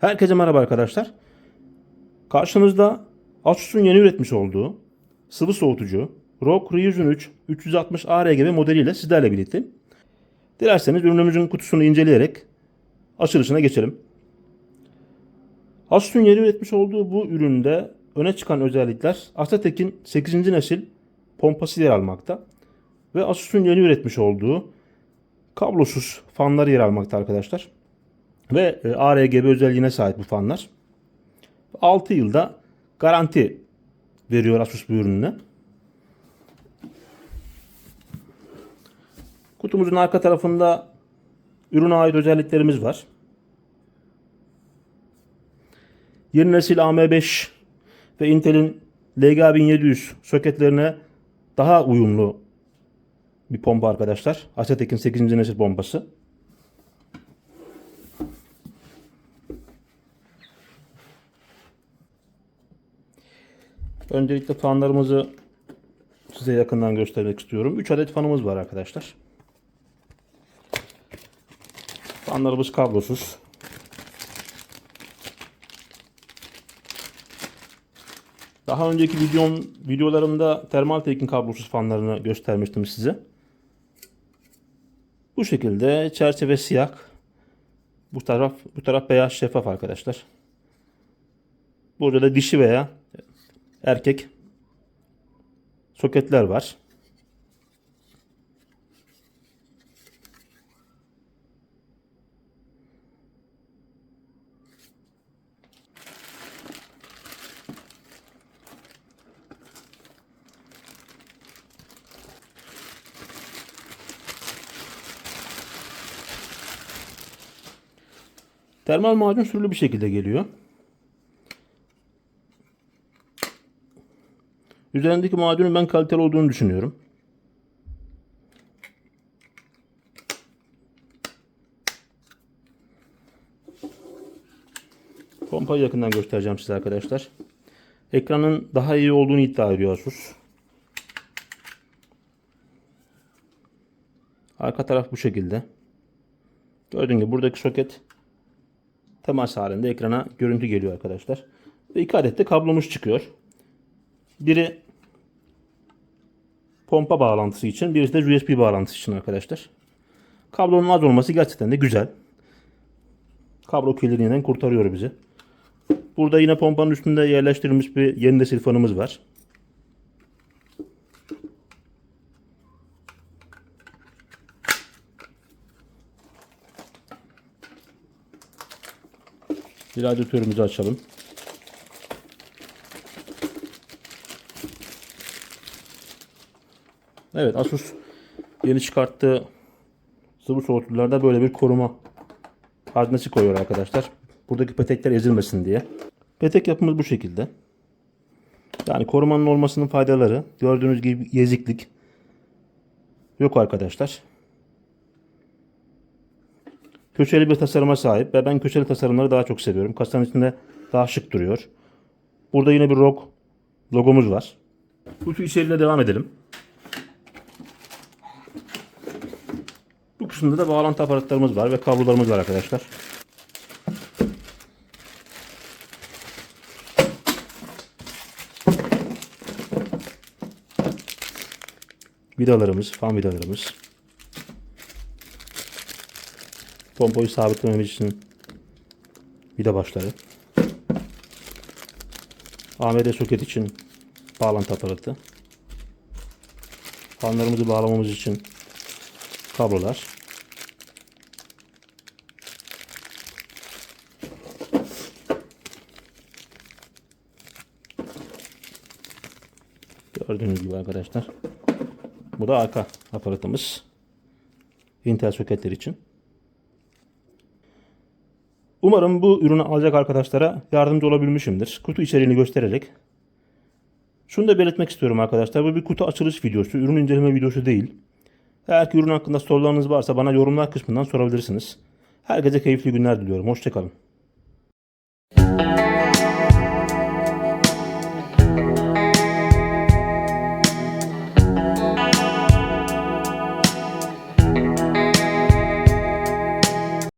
Herkese merhaba arkadaşlar. Karşınızda Asus'un yeni üretmiş olduğu sıvı soğutucu ROG Ryzen 3 360 ARGB modeliyle sizlerle birlikte. Dilerseniz ürünümüzün kutusunu inceleyerek açılışına geçelim. Asus'un yeni üretmiş olduğu bu üründe öne çıkan özellikler Asetek'in 8. nesil pompası yer almakta. Ve Asus'un yeni üretmiş olduğu kablosuz fanlar yer almakta arkadaşlar. Ve e, ARGB özelliğine sahip bu fanlar. 6 yılda garanti veriyor Asus bu ürününe. Kutumuzun arka tarafında ürüne ait özelliklerimiz var. Yeni nesil AM5 ve Intel'in LGA1700 soketlerine daha uyumlu bir pompa arkadaşlar. Asetek'in 8. nesil pompası. Öncelikle fanlarımızı size yakından göstermek istiyorum. 3 adet fanımız var arkadaşlar. Fanlarımız kablosuz. Daha önceki videom, videolarımda Thermaltake'in kablosuz fanlarını göstermiştim size. Bu şekilde çerçeve siyah. Bu taraf bu taraf beyaz şeffaf arkadaşlar. Burada da dişi veya erkek soketler var. Termal macun sürülü bir şekilde geliyor. Üzerindeki macunun ben kaliteli olduğunu düşünüyorum. Pompayı yakından göstereceğim size arkadaşlar. Ekranın daha iyi olduğunu iddia ediyor Asus. Arka taraf bu şekilde. Gördüğünüz gibi buradaki soket temas halinde ekrana görüntü geliyor arkadaşlar. Ve iki adet de kablomuz çıkıyor. Biri pompa bağlantısı için, birisi de USB bağlantısı için arkadaşlar. Kablonun az olması gerçekten de güzel. Kablo kirliliğinden kurtarıyor bizi. Burada yine pompanın üstünde yerleştirilmiş bir yeni nesil fanımız var. Bir radyatörümüzü açalım. Evet Asus yeni çıkarttığı sıvı soğutucularda böyle bir koruma haznesi koyuyor arkadaşlar. Buradaki petekler ezilmesin diye. Petek yapımız bu şekilde. Yani korumanın olmasının faydaları gördüğünüz gibi yeziklik yok arkadaşlar. Köşeli bir tasarıma sahip ve ben köşeli tasarımları daha çok seviyorum. Kasanın içinde daha şık duruyor. Burada yine bir ROG logomuz var. Kutu içeriğine devam edelim. Kısımda da bağlantı aparatlarımız var ve kablolarımız var arkadaşlar. Vidalarımız, fan vidalarımız. Pompayı sabitlememiz için vida başları. AMD soket için bağlantı aparatı. Fanlarımızı bağlamamız için kablolar. Gördüğünüz gibi arkadaşlar. Bu da arka aparatımız. Intel soketler için. Umarım bu ürünü alacak arkadaşlara yardımcı olabilmişimdir. Kutu içeriğini göstererek. Şunu da belirtmek istiyorum arkadaşlar. Bu bir kutu açılış videosu. Ürün inceleme videosu değil. Eğer ki ürün hakkında sorularınız varsa bana yorumlar kısmından sorabilirsiniz. Herkese keyifli günler diliyorum. Hoşçakalın.